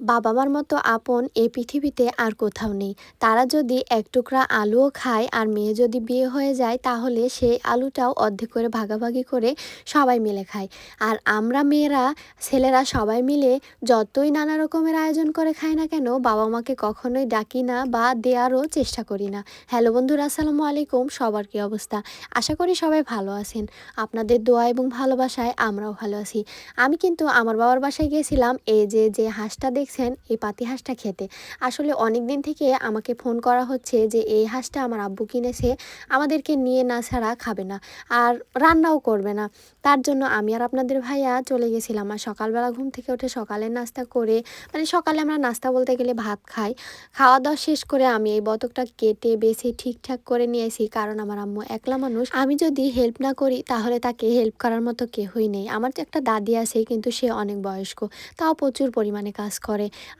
বাবা মার মতো আপন এই পৃথিবীতে আর কোথাও নেই। তারা যদি এক টুকরা আলুও খায় আর মেয়ে যদি বিয়ে হয়ে যায়, তাহলে সেই আলুটাও অর্ধেক করে ভাগাভাগি করে সবাই মিলে খায়। আর আমরা মেয়েরা, ছেলেরা সবাই মিলে যতই নানা রকমের আয়োজন করে খাই না কেন বাবা মাকে কখনোই ডাকি না বা দেওয়ারও চেষ্টা করি না। হ্যালো বন্ধুরা, আসসালামু আলাইকুম। সবার কি অবস্থা? আশা করি সবাই ভালো আছেন। আপনাদের দোয়া এবং ভালোবাসায় আমরাও ভালো আছি। আমি কিন্তু আমার বাবার বাসায় গিয়েছিলাম। এই যে যে হাঁসটা দেখছেন এই পাতি হাঁসটা খেতে। আসলে অনেক দিন থেকে আমাকে ফোন করা হচ্ছে যে, এই হাঁসটা আমার আব্বু কিনেছে, আমাদেরকে নিয়ে না ছাড়া খাবে না আর রান্নাও করবে না। তার জন্য আমি আর আপনাদের ভাইয়া চলে গেছিলাম আর সকালবেলা ঘুম থেকে উঠে সকালের নাস্তা করে মানে সকালে আমরা নাস্তা বলতে গেলে ভাত খাই। খাওয়া দাওয়া শেষ করে আমি এই বতকটা কেটে, বেছে, ঠিকঠাক করে নিয়েছি কারণ আমার আম্মু একলা মানুষ। আমি যদি হেল্প না করি, তাহলে তাকে হেল্প করার মতো কেউই নেই। আমার তো একটা দাদি আছে, কিন্তু সে অনেক বয়স্ক। তাও প্রচুর পরিমাণে কাজ করে।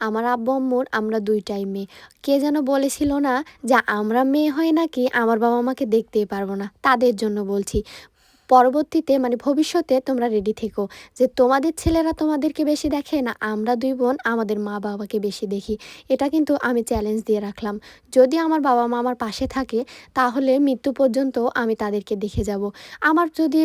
আমার আব্বু আম্মুর আমরা দুইটাই মেয়ে। কে যেন বলেছিল না যে আমরা মেয়ে হয়ে নাকি আমার বাবা মাকে দেখতেই পারব না। তাদের জন্য বলছি। পরবর্তীতে মানে ভবিষ্যতে তোমরা রেডি থেকো যে তোমাদের ছেলেরা তোমাদেরকে বেশি দেখে না, আমরা দুই বোন আমাদের মা বাবাকে বেশি দেখি। এটা কিন্তু আমি চ্যালেঞ্জ দিয়ে রাখলাম। যদি আমার বাবা মা আমার পাশে থাকে, তাহলে মৃত্যু পর্যন্ত আমি তাদেরকে দেখে যাব। আমার যদি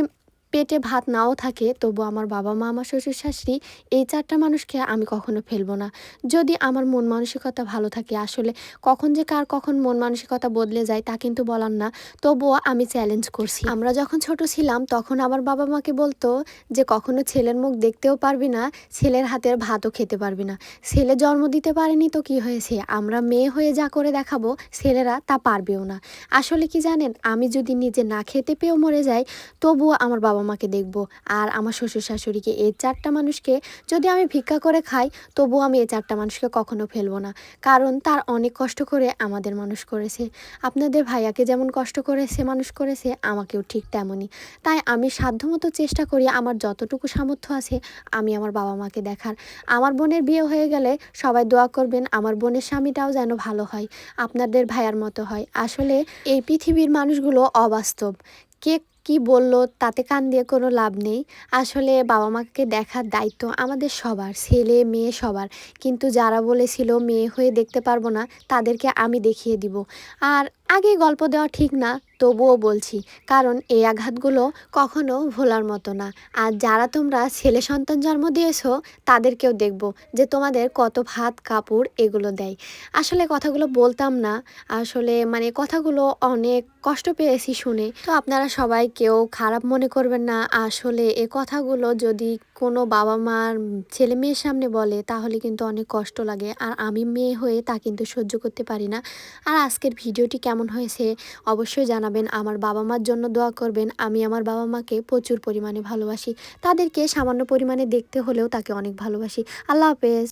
পেটে ভাত নাও থাকে, তবু আমার বাবা মা, আমার শ্বশুর শাশুড়ি এই চারটা মানুষকে আমি কখনো ফেলব না। যদি আমার মন মানসিকতা ভালো থাকে, আসলে কখন যে কার কখন মন মানসিকতা বদলে যায় তা কিন্তু বলার না। তবুও আমি চ্যালেঞ্জ করছি। আমরা যখন ছোট ছিলাম, তখন আমার বাবা মাকে বলতো যে, কখনো ছেলের মুখ দেখতেও পারবি না, ছেলের হাতের ভাতও খেতে পারবি না। ছেলে জন্ম দিতে পারেনি তো কি হয়েছে? আমরা মেয়ে হয়ে যা করে দেখাবো, ছেলেরা তা পারবেও না। আসলে কি জানেন, আমি যদি নিজে না খেতে পেয়েও মরে যাই, তবুও আমার বাবা মাকে দেখব আর আমার শ্বশুর শাশুড়িকে এই চারটা মানুষকে যদি আমি ভিক্ষা করে খাই, তবুও আমি এই চারটা মানুষকে কখনো ফেলব না। কারণ তার অনেক কষ্ট করে আমাদের মানুষ করেছে। আপনাদের ভাইয়াকে যেমন কষ্ট করেছে, মানুষ করেছে, আমাকেও ঠিক তেমনই। তাই আমি সাধ্যমতো চেষ্টা করি আমার যতটুকু সামর্থ্য আছে, আমি আমার বাবা মাকে দেখার। আমার বোনের বিয়ে হয়ে গেলে সবাই দোয়া করবেন, আমার বোনের স্বামীটাও যেন ভালো হয়, আপনাদের ভাইয়ার মতো হয়। আসলে এই পৃথিবীর মানুষগুলো অবাস্তব। কে কি বলল তাতে কান দিয়ে কোনো লাভ নেই। আসলে বাবা মাকে দেখার দায়িত্ব আমাদের সবার, ছেলে, মেয়ে সবার। কিন্তু যারা বলেছিল মেয়ে হয়ে দেখতে পারব না, তাদেরকে আমি দেখিয়ে দিব। আর আগে গল্প দেওয়া ঠিক না তবুও বলছি, কারণ এই আঘাতগুলো কখনো ভোলার মতো না। আর যারা তোমরা ছেলে সন্তান জন্ম দিয়েছ, তাদেরকেও দেখব যে তোমাদের কত ভাত, কাপড় এগুলো দেয়। আসলে কথাগুলো বলতাম না। আসলে মানে কথাগুলো অনেক কষ্ট পেয়েছি শুনে। তো আপনারা সবাই কেউ খারাপ মনে করবেন না। আসলে এ কথাগুলো যদি কোনো বাবা মার ছেলে মেয়ের সামনে বলে, তাহলে কিন্তু অনেক কষ্ট লাগে। আর আমি মেয়ে হয়ে তা কিন্তু সহ্য করতে পারি না। আর আজকের ভিডিওটি কেমন হয়েছে অবশ্যই জানাবেন। আমার বাবা মার জন্য দোয়া করবেন। আমি আমার বাবা মাকে প্রচুর পরিমাণে ভালোবাসি। তাদেরকে সামান্য পরিমাণে দেখতে হলেও তাকে অনেক ভালোবাসি। আল্লাহ হাফেজ।